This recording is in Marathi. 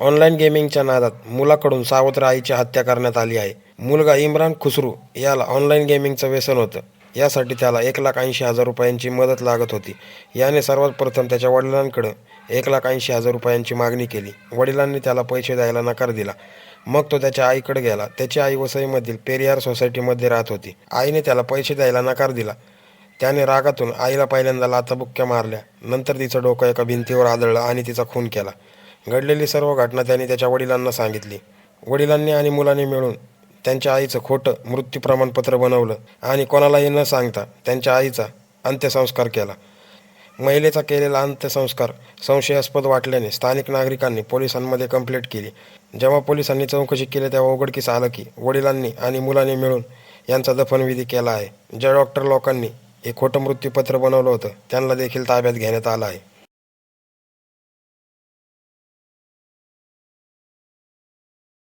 ऑनलाईन गेमिंगच्या नादात मुलाकडून सावत्र आईची हत्या करण्यात आली आहे. मुलगा इम्रान खुसरू याला ऑनलाईन गेमिंगचं व्यसन होतं. यासाठी त्याला एक लाख ऐंशी हजार रुपयांची मदत लागत होती. याने सर्वात प्रथम त्याच्या वडिलांकडं एक लाख ऐंशी हजार रुपयांची मागणी केली. वडिलांनी त्याला पैसे द्यायला नकार दिला. मग तो त्याच्या आईकडे गेला. त्याची आई वसईमधील पेरियार सोसायटीमध्ये राहत होती. आईने त्याला पैसे द्यायला नकार दिला. त्याने रागातून आईला पहिल्यांदा लाथाबुक्क्या मारल्या. नंतर तिचं डोकं एका भिंतीवर आदळलं आणि तिचा खून केला. घडलेली सर्व घटना त्याने त्याच्या वडिलांना सांगितली. वडिलांनी आणि मुलांनी मिळून त्यांच्या आईचं खोटं मृत्यू प्रमाणपत्र बनवलं आणि कोणालाही न सांगता त्यांच्या आईचा अंत्यसंस्कार केला. महिलेचा केलेला अंत्यसंस्कार संशयास्पद वाटल्याने स्थानिक नागरिकांनी पोलिसांमध्ये कंप्लेंट केली. जेव्हा पोलिसांनी चौकशी केली तेव्हा उघडकीस आलं की वडिलांनी आणि मुलांनी मिळून यांचा दफनविधी केला आहे. ज्या डॉक्टर लोकांनी हे खोटं मृत्यूपत्र बनवलं होतं त्यांना देखील ताब्यात घेण्यात आलं आहे.